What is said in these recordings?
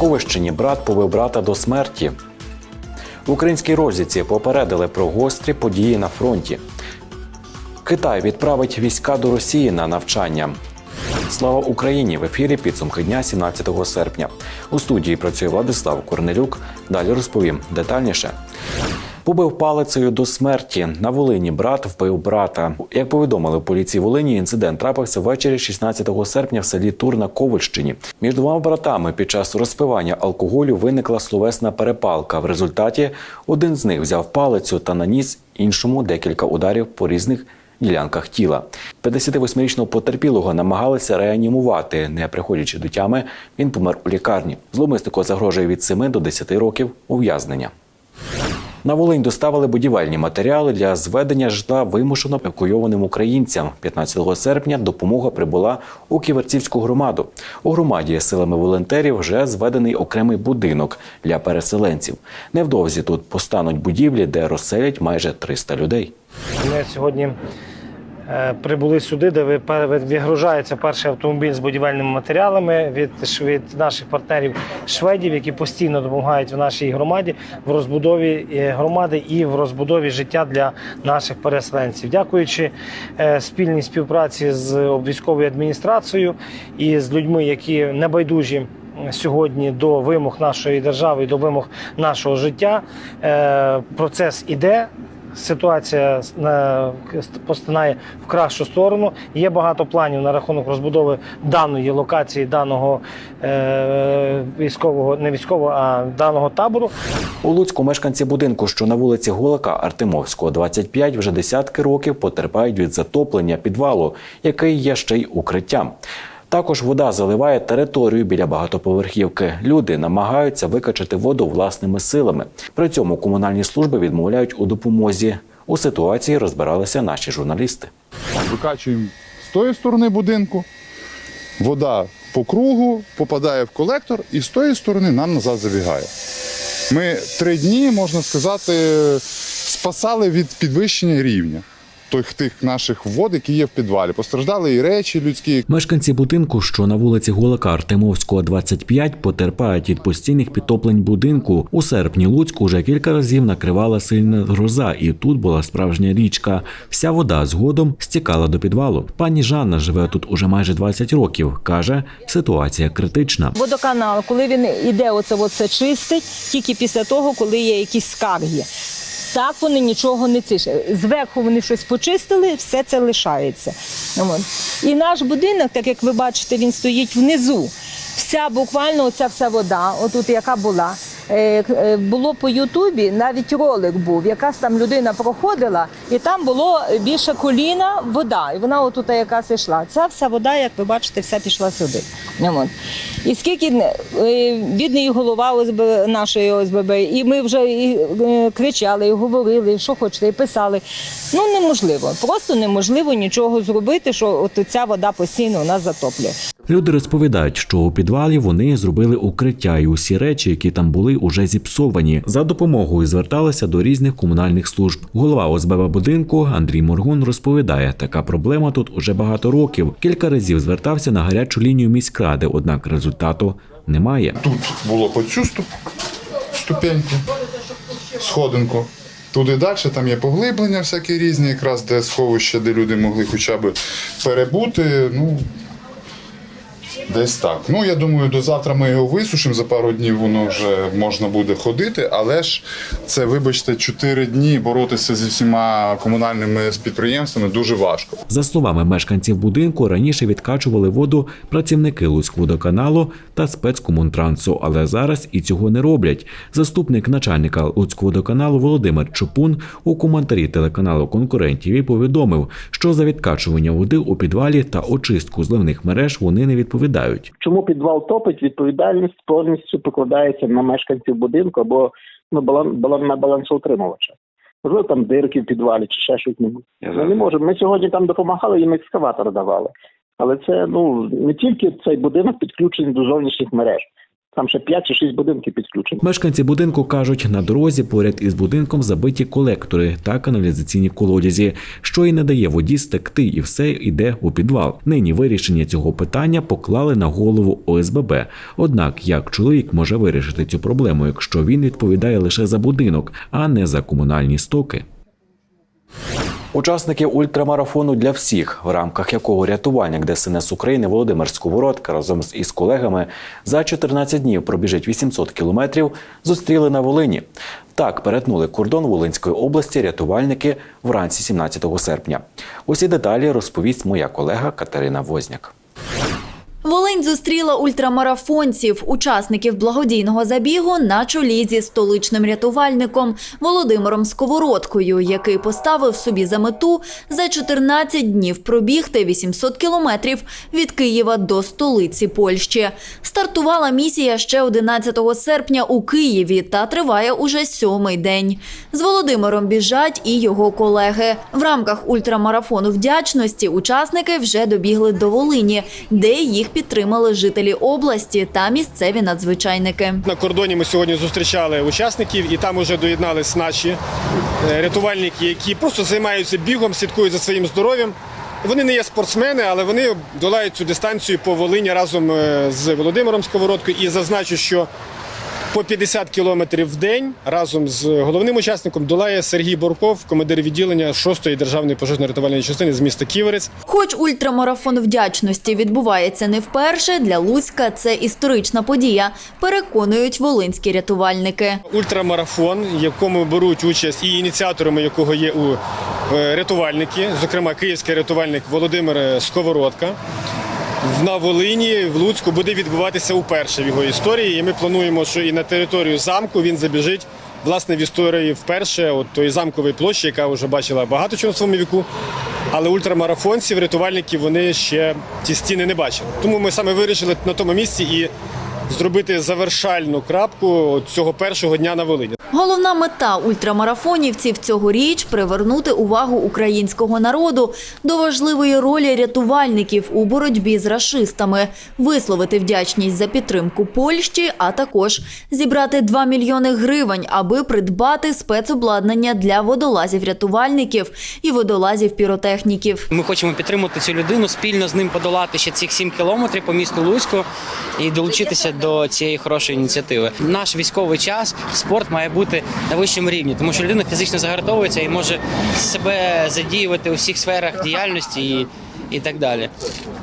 На Ковищині брат побив брата до смерті. В українській розвідці попередили про гострі події на фронті. Китай відправить війська до Росії на навчання. Слава Україні! В ефірі підсумки дня 17 серпня. У студії працює Владислав Корнелюк. Далі розповім детальніше. Побив палицею до смерті. На Волині брат вбив брата. Як повідомили в поліції Волині, інцидент трапився ввечері 16 серпня в селі Тур на Ковальщині. Між двома братами під час розпивання алкоголю виникла словесна перепалка. В результаті один з них взяв палицю та наніс іншому декілька ударів по різних ділянках тіла. 58-річного потерпілого намагалися реанімувати. Не приходячи до тями, він помер у лікарні. Зловмиснику загрожує від 7 до 10 років ув'язнення. На Волинь доставили будівельні матеріали для зведення житла вимушено евакуйованим українцям. 15 серпня допомога прибула у Ківерцівську громаду. У громаді силами волонтерів вже зведений окремий будинок для переселенців. Невдовзі тут постануть будівлі, де розселять майже 300 людей. Ми сьогодні прибули сюди, де відгружається перший автомобіль з будівельними матеріалами від, від наших партнерів шведів, які постійно допомагають в нашій громаді в розбудові е, громади і в розбудові життя для наших переселенців. Дякуючи е, спільній співпраці з військовою адміністрацією і з людьми, які небайдужі. Сьогодні до вимог нашої держави і до вимог нашого життя Е, процес іде. Ситуація постинає в кращу сторону. Є багато планів на рахунок розбудови даної локації, даного е, військового, не військового, а даного табору. У Луцьку мешканці будинку, що на вулиці Голака Артемовського, 25, вже десятки років потерпають від затоплення підвалу, який є ще й укриттям. Також вода заливає територію біля багатоповерхівки. Люди намагаються викачати воду власними силами. При цьому комунальні служби відмовляють у допомозі. У ситуації розбиралися наші журналісти. Викачуємо з тої сторони будинку, вода по кругу попадає в колектор і з тої сторони нам назад забігає. Ми три дні, можна сказати, спасали від підвищення рівня тих, тих наших вод, які є в підвалі. Постраждали і речі людські, Мешканці будинку, що на вулиці Голака Артемовського, 25, потерпають від постійних підтоплень будинку. У серпні Луцьку вже кілька разів накривала сильна гроза, і тут була справжня річка. Вся вода згодом стікала до підвалу. Пані Жанна живе тут уже майже 20 років. каже, ситуація критична. Водоканал, коли він іде, оце все чистить, тільки після того, коли є якісь скарги. Так вони нічого не цишать. Зверху вони щось почистили, все це лишається. І наш будинок, так як ви бачите, він стоїть внизу. Вся буквально оця вся вода, отут яка була. Е, е, Було по Ютубі, навіть ролик був, якась там людина проходила, і там було більше коліна вода. І вона отут якась йшла. Ця вся вода, як ви бачите, вся пішла сюди. І скільки е, бідний голова ОСБ, нашої ОСББ, і ми вже і, кричали, і говорили, що хочете, і писали. Ну неможливо, просто неможливо нічого зробити, що от ця вода постійно у нас затоплює. Люди розповідають, що у підвалі вони зробили укриття, і усі речі, які там були, уже зіпсовані. За допомогою зверталися до різних комунальних служб. Голова ОСББ будинку Андрій Моргун розповідає, така проблема тут уже багато років. Кілька разів звертався на гарячу лінію міськради, однак результату немає. Тут було по цю ступеньку, сходинку. Туди далі там є поглиблення всякі різні, якраз де сховище, де люди могли хоча б перебути. Ну, десь так. Ну, я думаю, до завтра ми його висушимо, за пару днів воно вже можна буде ходити, але ж це, вибачте, 4 дні боротися зі всіма комунальними підприємствами дуже важко. За словами мешканців будинку, раніше відкачували воду працівники Луцькводоканалу та спецкомунтрансу, але зараз і цього не роблять. Заступник начальника Луцькводоканалу Володимир Чупун у коментарі телеканалу конкурентів повідомив, що за відкачування води у підвалі та очистку зливних мереж вони не відповідають. Чому підвал топить? Відповідальність повністю покладається на мешканців будинку або ну, балан, балан на балансоутримувача. Можливо, там дирки в підвалі чи ще щось небудь. Ми не можемо. Ми сьогодні там допомагали, їм екскаватор давали. Але це ну не тільки цей будинок підключений до зовнішніх мереж. Там ще 5 чи 6 будинків підключені. Мешканці будинку кажуть, на дорозі поряд із будинком забиті колектори та каналізаційні колодязі, що і не дає воді стекти, і все йде у підвал. Нині вирішення цього питання поклали на голову ОСББ. Однак, як чоловік може вирішити цю проблему, якщо він відповідає лише за будинок, а не за комунальні стоки? Учасники ультрамарафону для всіх, в рамках якого рятувальник ДСНС України Володимир Сковородка разом з із колегами за 14 днів пробіжить 800 кілометрів, зустріли на Волині. Так перетнули кордон Волинської області рятувальники вранці 17 серпня. Усі деталі розповість моя колега Катерина Возняк. Волинь зустріла ультрамарафонців, учасників благодійного забігу на чолі зі столичним рятувальником Володимиром Сковородкою, який поставив собі за мету за 14 днів пробігти 800 кілометрів від Києва до столиці Польщі. Стартувала місія ще 11 серпня у Києві та триває уже сьомий день. З Володимиром біжать і його колеги. В рамках ультрамарафону вдячності учасники вже добігли до Волині, де їх підтримали жителі області та місцеві надзвичайники. На кордоні ми сьогодні зустрічали учасників, і там вже доєднались наші е, рятувальники, які просто займаються бігом, слідкують за своїм здоров'ям. Вони не є спортсмени, але вони долають цю дистанцію по Волині разом е, з Володимиром Сковородкою. І зазначу, що по 50 кілометрів в день разом з головним учасником долає Сергій Борков, командир відділення 6-ї державної пожежно-рятувальної частини з міста Ківерець. Хоч ультрамарафон вдячності відбувається не вперше, для Луцька це історична подія, переконують волинські рятувальники. Ультрамарафон, в якому беруть участь і ініціаторами якого є у е, рятувальники, зокрема київський рятувальник Володимир Сковородка. На Волині в Луцьку буде відбуватися уперше в його історії. І ми плануємо, що і на територію замку він забіжить власне в історії вперше, от тої замкової площі, яка вже бачила багато чого в своєму віку. Але ультрамарафонців, рятувальників, вони ще ті стіни не бачили. Тому ми саме вирішили на тому місці і зробити завершальну крапку цього першого дня на Волині. Головна мета ультрамарафонівців цьогоріч – привернути увагу українського народу до важливої ролі рятувальників у боротьбі з рашистами, висловити вдячність за підтримку Польщі, а також зібрати 2 мільйони гривень, аби придбати спецобладнання для водолазів-рятувальників і водолазів-піротехніків. Ми хочемо підтримати цю людину, спільно з ним подолати ще цих 7 кілометрів по місту Луцьку і долучитися до цієї хорошої ініціативи. Наш військовий час спорт має бути на вищому рівні, тому що людина фізично загартовується і може себе задіювати у всіх сферах діяльності і, і так далі.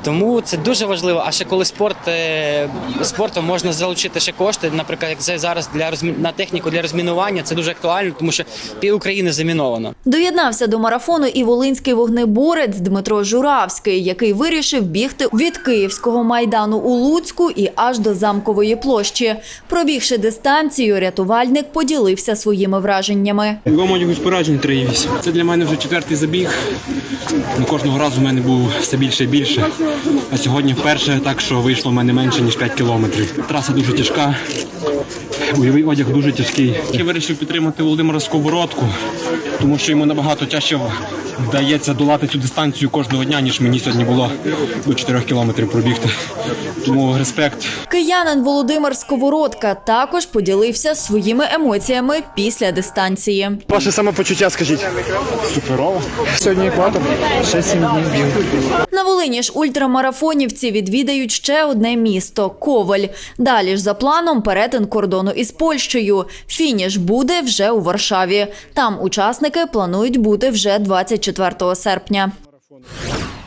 Тому це дуже важливо. А ще коли спорт е, спортом можна залучити ще кошти, наприклад, як це зараз для розмі... на техніку для розмінування, це дуже актуально, тому що пів України заміновано. Доєднався до марафону і волинський вогнеборець Дмитро Журавський, який вирішив бігти від Київського майдану у Луцьку і аж до замкової площі. Пробігши дистанцію, рятувальник поділився своїми враженнями. Його одягу споражень 3,8. Це для мене вже четвертий забіг. Ну, Кожного разу в мене був все більше і більше. А сьогодні вперше так, що вийшло в мене менше, ніж 5 кілометрів. Траса дуже тяжка, бойовий одяг дуже тяжкий. Я вирішив підтримати Володимира Сковородку, тому що йому набагато тяжче вдається долати цю дистанцію кожного дня, ніж мені сьогодні було до 4 кілометрів пробігти. Тому респект. Киянин Володимир Сковородка також поділився своїми емоціями після дистанції. Ваше самопочуття, скажіть. Суперово. Сьогодні екватор. Ще 7 днів біг. На Волині ж ультрамарафонівці відвідають ще одне місто Коваль. Далі ж за планом перетин кордону із Польщею. Фініш буде вже у Варшаві. Там учасники планують бути вже 24 серпня.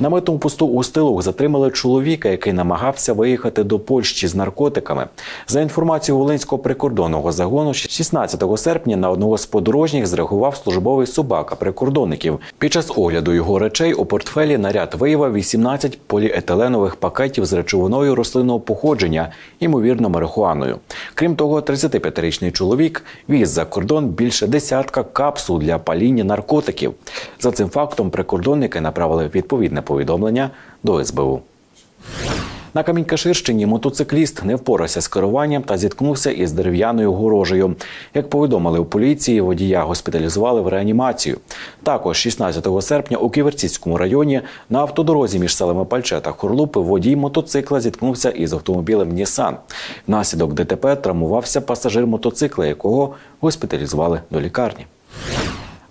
На митному посту у Стилух затримали чоловіка, який намагався виїхати до Польщі з наркотиками. За інформацією Волинського прикордонного загону, 16 серпня на одного з подорожніх зреагував службовий собака прикордонників. Під час огляду його речей у портфелі наряд виявив 18 поліетиленових пакетів з речовиною рослинного походження, ймовірно, марихуаною. Крім того, 35-річний чоловік віз за кордон більше десятка капсул для паління наркотиків. За цим фактом прикордонники направили відповідне повідомлення до СБУ. На Камінькаширщині мотоцикліст не впорався з керуванням та зіткнувся із дерев'яною горожею. Як повідомили у поліції, водія госпіталізували в реанімацію. Також 16 серпня у Ківерцівському районі на автодорозі між селами Пальче та Хорлупи водій мотоцикла зіткнувся із автомобілем Нісан. Внаслідок ДТП травмувався пасажир мотоцикла, якого госпіталізували до лікарні.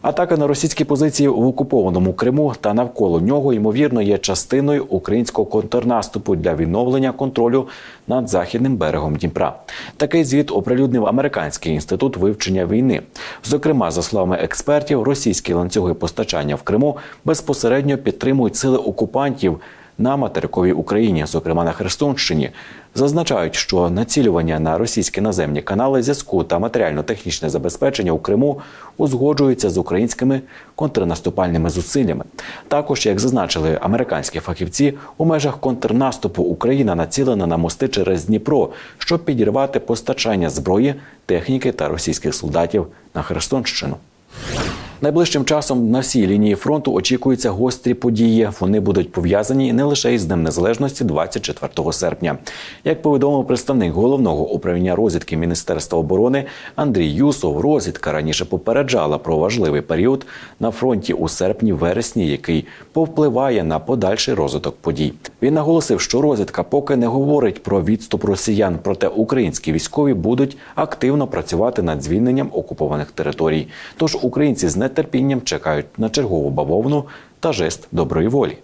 Атака на російські позиції в окупованому Криму та навколо нього ймовірно є частиною українського контрнаступу для відновлення контролю над західним берегом Дніпра. Такий звіт оприлюднив американський інститут вивчення війни. Зокрема, за словами експертів, російські ланцюги постачання в Криму безпосередньо підтримують сили окупантів на материковій Україні, зокрема на Херсонщині, зазначають, що націлювання на російські наземні канали зв'язку та матеріально-технічне забезпечення у Криму узгоджуються з українськими контрнаступальними зусиллями. Також, як зазначили американські фахівці, у межах контрнаступу Україна націлена на мости через Дніпро, щоб підірвати постачання зброї, техніки та російських солдатів на Херсонщину. Найближчим часом на всій лінії фронту очікуються гострі події. Вони будуть пов'язані не лише із Днем Незалежності 24 серпня. Як повідомив представник головного управління розвідки Міністерства оборони Андрій Юсов, розвідка раніше попереджала про важливий період на фронті у серпні-вересні, який повпливає на подальший розвиток подій. Він наголосив, що розвідка поки не говорить про відступ росіян, проте українські військові будуть активно працювати над звільненням окупованих територій. Тож українці з нетерпінням чекають на чергову бавовну та жест доброї волі.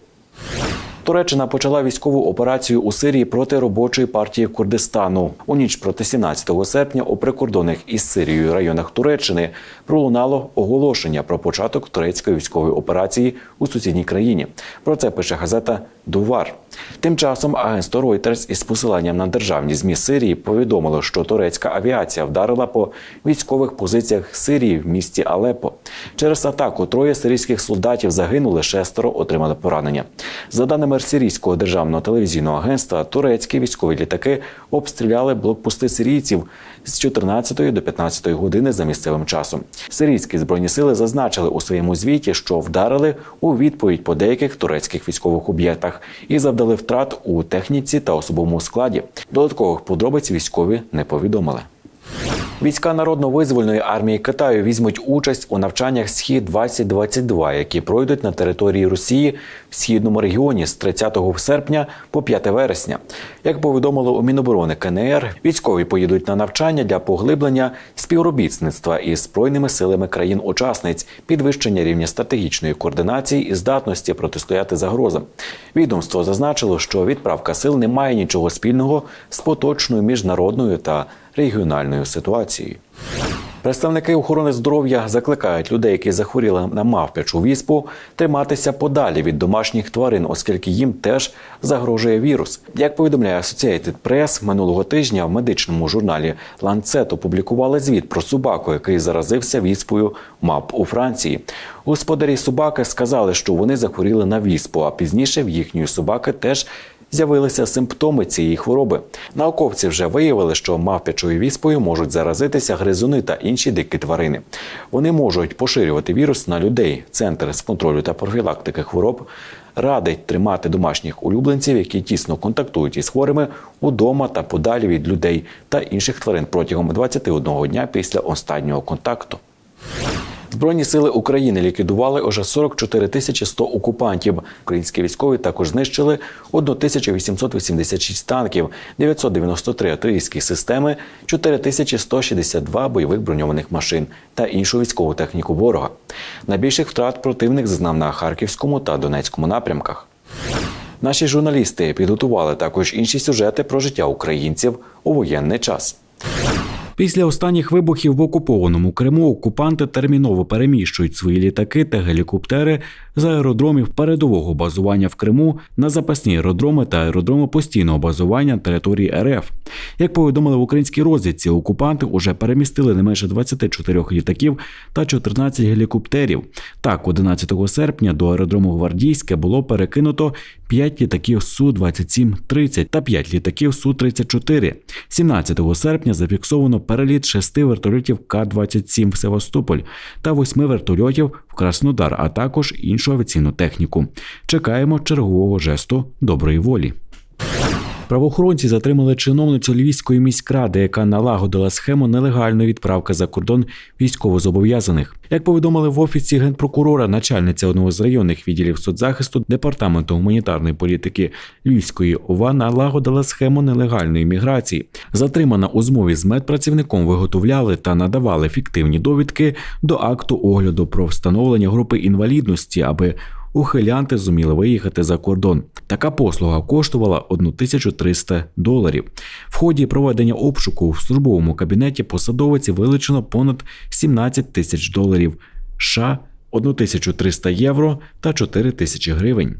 Туреччина почала військову операцію у Сирії проти робочої партії Курдистану. У ніч проти 17 серпня у прикордонних із Сирією районах Туреччини пролунало оголошення про початок турецької військової операції у сусідній країні. Про це пише газета Дувар. Тим часом агентство Reuters із посиланням на державні змі Сирії повідомило, що турецька авіація вдарила по військових позиціях Сирії в місті Алепо. Через атаку троє сирійських солдатів загинули, шестеро отримали поранення. За даними сирійського державного телевізійного агентства, турецькі військові літаки обстріляли блокпости сирійців з 14 до 15 години за місцевим часом. Сирійські збройні сили зазначили у своєму звіті, що вдарили у відповідь по деяких турецьких військових об'єктах і завдали втрат у техніці та особовому складі. Додаткових подробиць військові не повідомили. Війська народно-визвольної армії Китаю візьмуть участь у навчаннях Схід 2022 які пройдуть на території Росії в східному регіоні з 30 серпня по 5 вересня. Як повідомили у Міноборони КНР, військові поїдуть на навчання для поглиблення співробітництва із збройними силами країн-учасниць, підвищення рівня стратегічної координації і здатності протистояти загрозам. Відомство зазначило, що відправка сил не має нічого спільного з поточною міжнародною та регіональною ситуацією. Представники охорони здоров'я закликають людей, які захворіли на мавпячу віспу, триматися подалі від домашніх тварин, оскільки їм теж загрожує вірус. Як повідомляє Associated Press, минулого тижня в медичному журналі Lancet опублікували звіт про собаку, який заразився віспою мавп у Франції. Господарі собаки сказали, що вони захворіли на віспу, а пізніше в їхньої собаки теж з'явилися симптоми цієї хвороби. Науковці вже виявили, що мавпячою віспою можуть заразитися гризуни та інші дикі тварини. Вони можуть поширювати вірус на людей. Центр з контролю та профілактики хвороб радить тримати домашніх улюбленців, які тісно контактують із хворими удома та подалі від людей та інших тварин протягом 21 дня після останнього контакту. Збройні сили України ліквідували уже 44 тисячі 100 окупантів. Українські військові також знищили 1886 танків, 993 артилерійські системи, 4162 бойових броньованих машин та іншу військову техніку ворога. Найбільших втрат противник зазнав на Харківському та Донецькому напрямках. Наші журналісти підготували також інші сюжети про життя українців у воєнний час. Після останніх вибухів в окупованому Криму окупанти терміново переміщують свої літаки та гелікоптери з аеродромів передового базування в Криму на запасні аеродроми та аеродроми постійного базування території РФ. Як повідомили в українській розвідці, окупанти уже перемістили не менше 24 літаків та 14 гелікоптерів. Так, 11 серпня до аеродрому Гвардійське було перекинуто 5 літаків Су-27-30 та 5 літаків Су-34. 17 серпня зафіксовано переліт шести вертольотів К-27 в Севастополь та восьми вертольотів в Краснодар, а також іншу авіаційну техніку. Чекаємо чергового жесту доброї волі. Правоохоронці затримали чиновницю Львівської міськради, яка налагодила схему нелегальної відправки за кордон військовозобов'язаних. Як повідомили в офісі генпрокурора, начальниця одного з районних відділів соцзахисту департаменту гуманітарної політики Львівської ОВА налагодила схему нелегальної міграції. Затримана у змові з медпрацівником виготовляли та надавали фіктивні довідки до акту огляду про встановлення групи інвалідності, аби ухилянти зуміли виїхати за кордон. Така послуга коштувала 1300 доларів. В ході проведення обшуку в службовому кабінеті посадовиці вилучено понад 17 тисяч доларів США, 1300 євро та 4 тисячі гривень.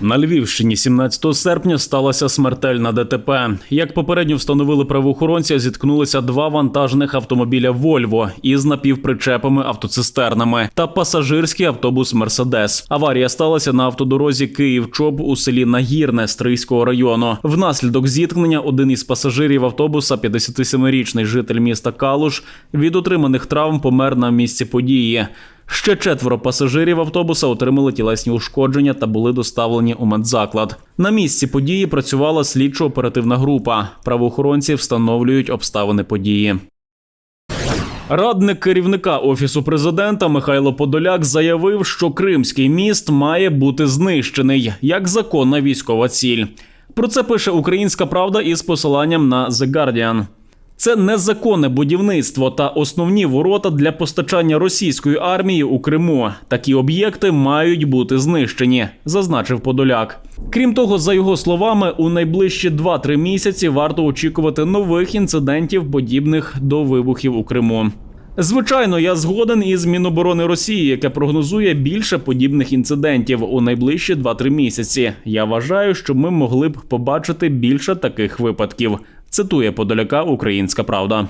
На Львівщині 17 серпня сталося смертельна ДТП. Як попередньо встановили правоохоронці, зіткнулися два вантажних автомобіля Вольво із напівпричепами автоцистернами та пасажирський автобус Мерседес. Аварія сталася на автодорозі Київ-Чоп у селі Нагірне Стрийського району. Внаслідок зіткнення один із пасажирів автобуса, 57-річний житель міста Калуш, від отриманих травм помер на місці події. Ще четверо пасажирів автобуса отримали тілесні ушкодження та були доставлені у медзаклад. На місці події працювала слідчо-оперативна група. Правоохоронці встановлюють обставини події. Радник керівника офісу президента Михайло Подоляк заявив, що Кримський міст має бути знищений як законна військова ціль. Про це пише Українська Правда із посиланням на The Guardian. Це незаконне будівництво та основні ворота для постачання російської армії у Криму. Такі об'єкти мають бути знищені, зазначив Подоляк. Крім того, за його словами, у найближчі 2-3 місяці варто очікувати нових інцидентів, подібних до вибухів у Криму. Звичайно, я згоден із Міноборони Росії, яке прогнозує більше подібних інцидентів у найближчі 2-3 місяці. Я вважаю, що ми могли б побачити більше таких випадків. Цитує Подоляка Українська Правда.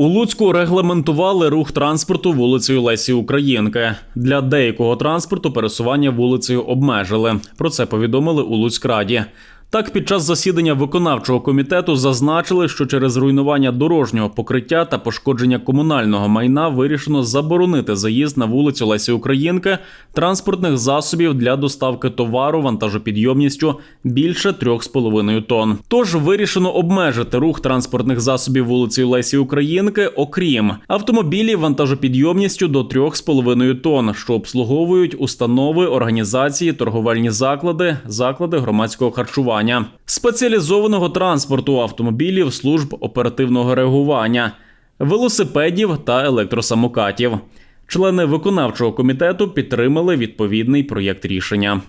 У Луцьку регламентували рух транспорту вулицею Лесі Українки. Для деякого транспорту пересування вулицею обмежили. Про це повідомили у Луцькраді. Так, під час засідання виконавчого комітету зазначили, що через руйнування дорожнього покриття та пошкодження комунального майна вирішено заборонити заїзд на вулицю Лесі Українки транспортних засобів для доставки товару вантажопідйомністю більше 3,5 тонн. Тож вирішено обмежити рух транспортних засобів вулицею Лесі Українки, окрім автомобілів вантажопідйомністю до 3,5 тонн, що обслуговують установи, організації, торговельні заклади, заклади громадського харчування, спеціалізованого транспорту автомобілів, служб оперативного реагування, велосипедів та електросамокатів. Члени виконавчого комітету підтримали відповідний проєкт рішення.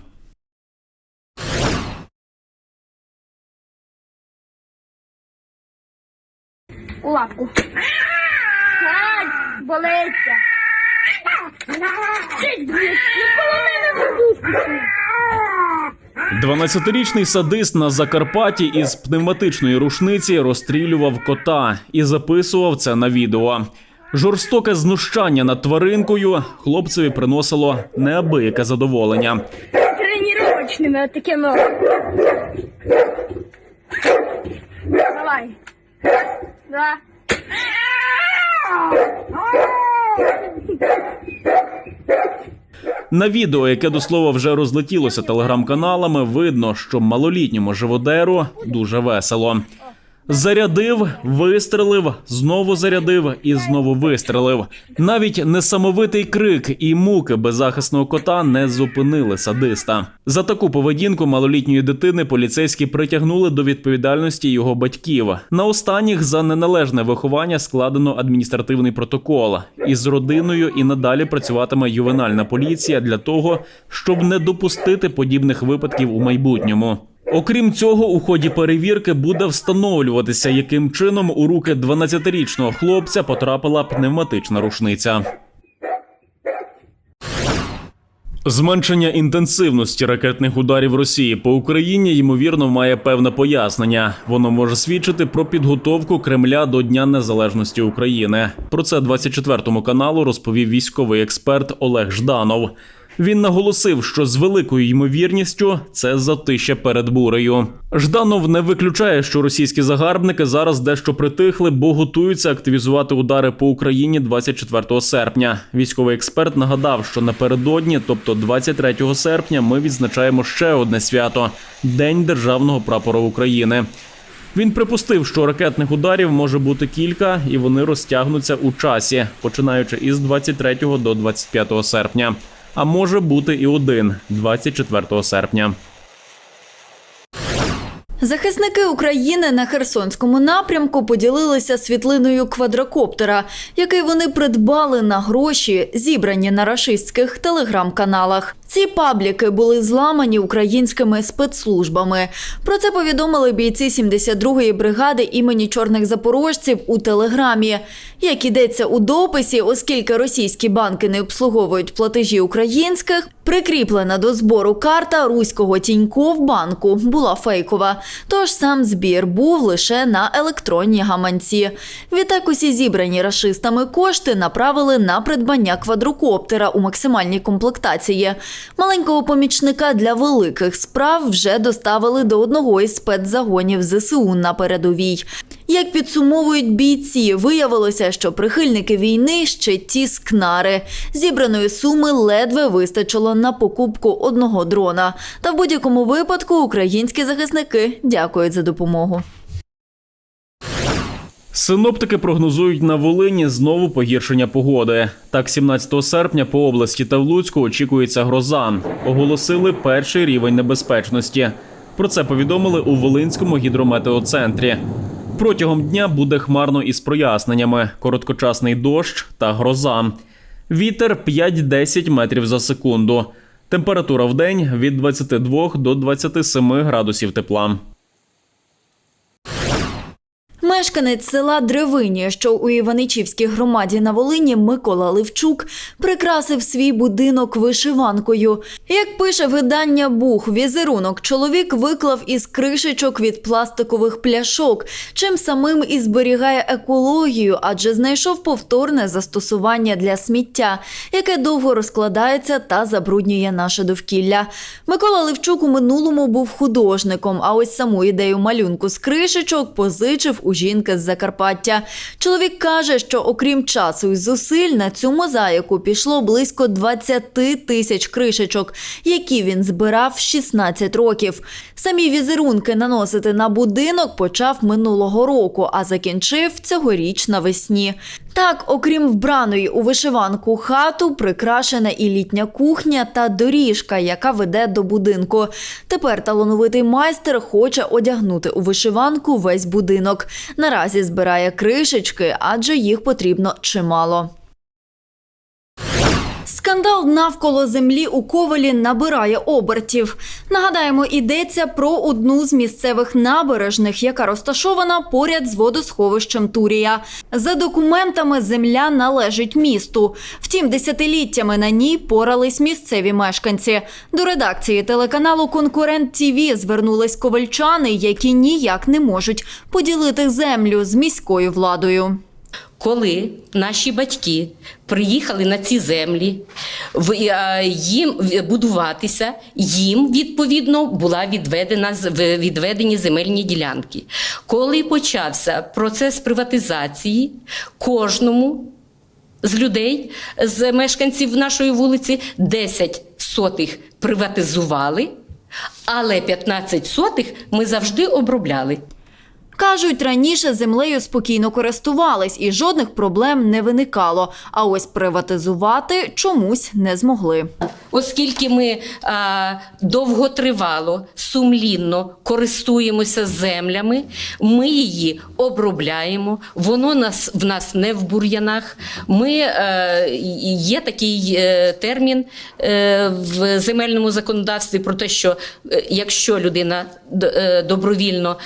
лапку. Ай, болиться. Ти, блядь, ну коло мене подушку. 12-річний садист на Закарпатті із пневматичної рушниці розстрілював кота і записував це на відео. Жорстоке знущання над тваринкою хлопцеві приносило неабияке задоволення. Тренировочними такими. Давай. Раз, два. На відео, яке до слова вже розлетілося телеграм-каналами, видно, що малолітньому живодеру дуже весело. Зарядив, вистрелив, знову зарядив і знову вистрелив. Навіть несамовитий крик і муки беззахисного кота не зупинили садиста. За таку поведінку малолітньої дитини поліцейські притягнули до відповідальності його батьків. На останніх за неналежне виховання складено адміністративний протокол. Із родиною і надалі працюватиме ювенальна поліція для того, щоб не допустити подібних випадків у майбутньому. Окрім цього, у ході перевірки буде встановлюватися, яким чином у руки 12-річного хлопця потрапила пневматична рушниця. Зменшення інтенсивності ракетних ударів Росії по Україні ймовірно має певне пояснення. Воно може свідчити про підготовку Кремля до Дня Незалежності України. Про це 24 каналу розповів військовий експерт Олег Жданов. Він наголосив, що з великою ймовірністю це затища перед бурею. Жданов не виключає, що російські загарбники зараз дещо притихли, бо готуються активізувати удари по Україні 24 серпня. Військовий експерт нагадав, що напередодні, тобто 23 серпня, ми відзначаємо ще одне свято День державного прапора України. Він припустив, що ракетних ударів може бути кілька, і вони розтягнуться у часі, починаючи із 23 до 25 серпня. А може бути і один 24 серпня. Захисники України на Херсонському напрямку поділилися світлиною квадрокоптера, який вони придбали на гроші, зібрані на рашистських телеграм-каналах. Ці пабліки були зламані українськими спецслужбами. Про це повідомили бійці 72-ї бригади імені чорних запорожців у телеграмі. Як ідеться у дописі, оскільки російські банки не обслуговують платежі українських, прикріплена до збору карта руського Тінькофф банку була фейкова. Тож сам збір був лише на електронні гаманці. Відтак усі зібрані рашистами кошти направили на придбання квадрокоптера у максимальній комплектації. Маленького помічника для великих справ вже доставили до одного із спецзагонів ЗСУ на передовій. Як підсумовують бійці, виявилося, що прихильники війни ще ті скнари. Зібраної суми ледве вистачило на покупку одного дрона. Та в будь-якому випадку українські захисники дякують за допомогу. Синоптики прогнозують на Волині знову погіршення погоди. Так, 17 серпня по області та в Луцьку очікується гроза. Оголосили перший рівень небезпечності. Про це повідомили у Волинському гідрометеоцентрі. Протягом дня буде хмарно із проясненнями, короткочасний дощ та гроза. Вітер 5-10 метрів за секунду. Температура в день від 22 до 27 градусів тепла. Мешканець села Древині, що у Іваничівській громаді на Волині, Микола Левчук, прикрасив свій будинок вишиванкою. Як пише видання Бух, візерунок чоловік виклав із кришечок від пластикових пляшок, чим самим і зберігає екологію, адже знайшов повторне застосування для сміття, яке довго розкладається та забруднює наше довкілля. Микола Левчук у минулому був художником, а ось саму ідею малюнку з кришечок позичив у жінки з Закарпаття. Чоловік каже, що окрім часу і зусиль на цю мозаїку пішло близько 20 тисяч кришечок, які він збирав 16 років. Самі візерунки наносити на будинок почав минулого року, а закінчив цьогоріч навесні. Так, окрім вбраної у вишиванку хату, прикрашена і літня кухня та доріжка, яка веде до будинку. Тепер талановитий майстер хоче одягнути у вишиванку весь будинок. Наразі збирає кришечки, адже їх потрібно чимало. Скандал навколо землі у Ковалі набирає обертів. Нагадаємо, йдеться про одну з місцевих набережних, яка розташована поряд з водосховищем Турія. За документами земля належить місту. Втім, десятиліттями на ній порались місцеві мешканці. До редакції телеканалу Конкурент ТІВІ звернулись ковальчани, які ніяк не можуть поділити землю з міською владою. Коли наші батьки приїхали на ці землі, е, їм будуватися, їм відповідно була відведена відведені земельні ділянки. Коли почався процес приватизації, кожному з людей, з мешканців нашої вулиці, 10 сотих приватизували, але 15 сотих ми завжди обробляли. Кажуть, раніше землею спокійно користувались і жодних проблем не виникало. А ось приватизувати чомусь не змогли. Оскільки ми а, довготривало, сумлінно користуємося землями, ми її обробляємо. Воно нас в нас не в бур'янах. Ми е, є такий е, термін е, в земельному законодавстві про те, що якщо людина добровільно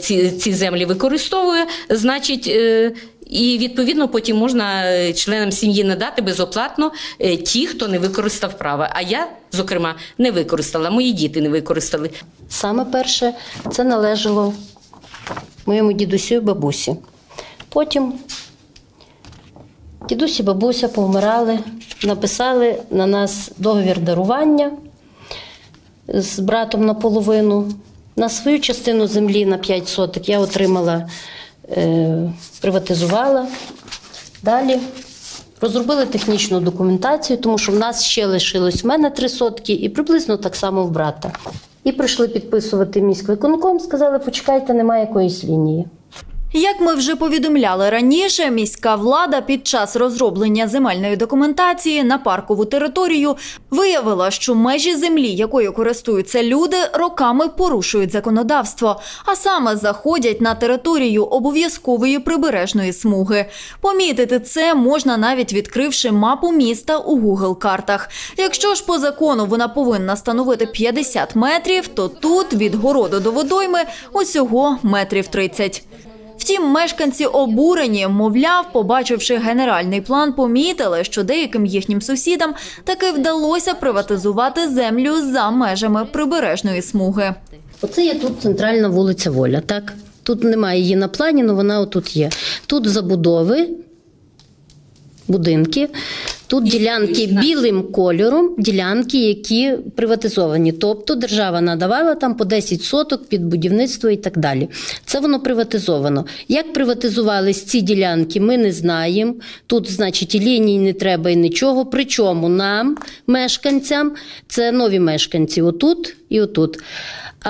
ці, ці землі використовує, значить. Е, І відповідно потім можна е, членам сім'ї надати безоплатно е, ті, хто не використав право. А я, зокрема, не використала, мої діти не використали. Саме перше це належало моєму дідусю і бабусі. Потім дідусь і бабуся повмирали, написали на нас договір дарування з братом наполовину. На свою частину землі на 5 соток я отримала, е, приватизувала. Далі розробили технічну документацію, тому що в нас ще лишилось в мене 3 сотки і приблизно так само в брата. І прийшли підписувати міськвиконком, сказали, почекайте, немає якоїсь лінії. Як ми вже повідомляли раніше, міська влада під час розроблення земельної документації на паркову територію виявила, що межі землі, якою користуються люди, роками порушують законодавство, а саме заходять на територію обов'язкової прибережної смуги. Помітити це можна навіть відкривши мапу міста у Google картах. Якщо ж по закону вона повинна становити 50 метрів, то тут від городу до водойми усього метрів 30. Втім, мешканці обурені, мовляв, побачивши генеральний план, помітили, що деяким їхнім сусідам таки вдалося приватизувати землю за межами прибережної смуги. Оце є тут центральна вулиця Воля, так? Тут немає її на плані, але вона отут є. Тут забудови, будинки, тут ділянки білим кольором, ділянки, які приватизовані. Тобто держава надавала там по 10 соток під будівництво і так далі. Це воно приватизовано. Як приватизувались ці ділянки, ми не знаємо. Тут, значить, і ліній не треба і нічого. Причому нам, мешканцям, це нові мешканці, отут і отут.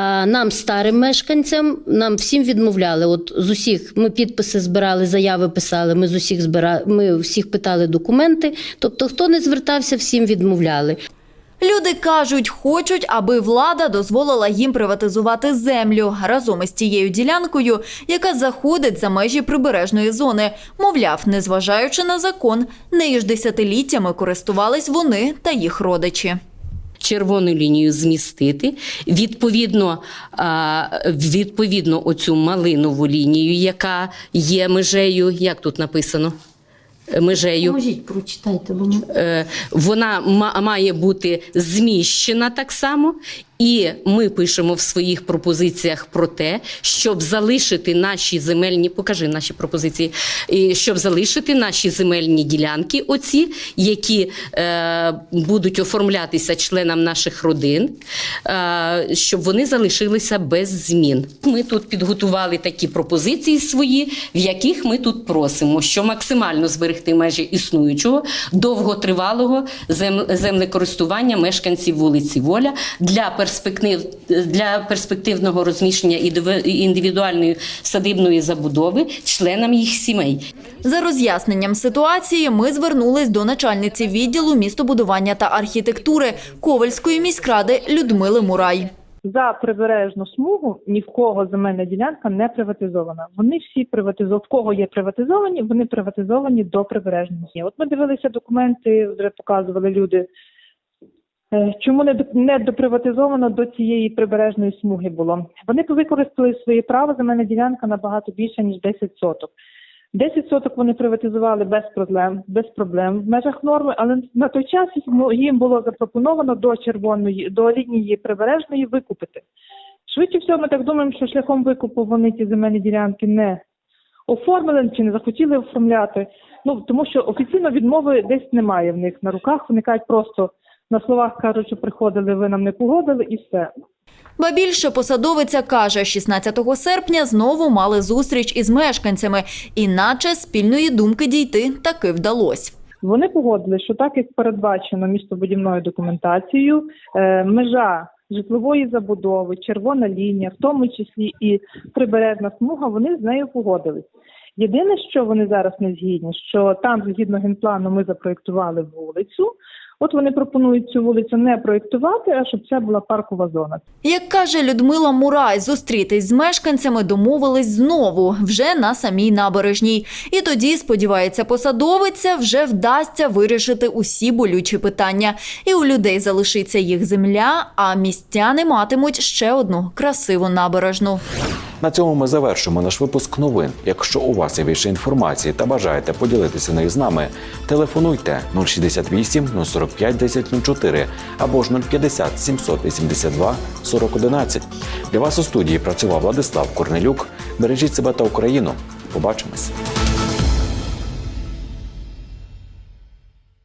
А нам, старим мешканцям, нам всім відмовляли. От з усіх ми підписи збирали, заяви писали. Ми з усіх збира... ми всіх питали документи. Тобто, хто не звертався, всім відмовляли. Люди кажуть, хочуть, аби влада дозволила їм приватизувати землю разом із тією ділянкою, яка заходить за межі прибережної зони. Мовляв, незважаючи на закон, нею ж десятиліттями користувались вони та їх родичі. Червону лінію змістити. Відповідно, відповідно, оцю малинову лінію, яка є межею, як тут написано? Е, Межею. Можіть, прочитайте. Е, Вона має бути зміщена так само. І ми пишемо в своїх пропозиціях про те, щоб залишити наші земельні, покажи наші пропозиції, щоб залишити наші земельні ділянки, оці, які е, будуть оформлятися членам наших родин, е, щоб вони залишилися без змін. Ми тут підготували такі пропозиції свої, в яких ми тут просимо, що максимально зберегти межі існуючого довготривалого зем- землекористування мешканців вулиці Воля для перспектив для перспективного розміщення індивідуальної садибної забудови членам їх сімей. За роз'ясненням ситуації ми звернулись до начальниці відділу містобудування та архітектури Ковальської міськради Людмили Мурай. За прибережну смугу ні в кого земельна ділянка не приватизована. Вони всі приватизовані. В кого є приватизовані, вони приватизовані до прибережної. От ми дивилися документи, вже показували люди. Е, Чому не доприватизовано до цієї прибережної смуги було? Вони використали своє право, земельна ділянка набагато більше, ніж 10 соток. 10 соток вони приватизували без проблем, без проблем в межах норми, але на той час їм було запропоновано до червоної, до лінії прибережної викупити. Швидше всього, ми так думаємо, що шляхом викупу вони ті земельні ділянки не оформили чи не захотіли оформляти. Ну тому що офіційно відмови десь немає в них на руках. Вони кажуть просто на словах кажуть, що приходили, ви нам не погодили, і все. Ба більше посадовиця каже, 16 серпня знову мали зустріч із мешканцями, і наче спільної думки дійти таки вдалося. Вони погодили, що так як передбачено містобудівною документацією, е, межа житлової забудови, червона лінія, в тому числі і прибережна смуга, вони з нею погодились. Єдине, що вони зараз не згідні, що там, згідно генплану, ми запроєктували вулицю. От вони пропонують цю вулицю не проєктувати, а щоб це була паркова зона. Як каже Людмила Мурай, зустрітись з мешканцями домовились знову, вже на самій набережній. І тоді, сподівається, посадовиця вже вдасться вирішити усі болючі питання. І у людей залишиться їх земля, а містяни матимуть ще одну красиву набережну. На цьому ми завершимо наш випуск новин. Якщо у вас є більше інформації та бажаєте поділитися нею з нами, телефонуйте 068 045 1004 або ж 050 782 4011. Для вас у студії працював Владислав Корнелюк. Бережіть себе та Україну. Побачимось.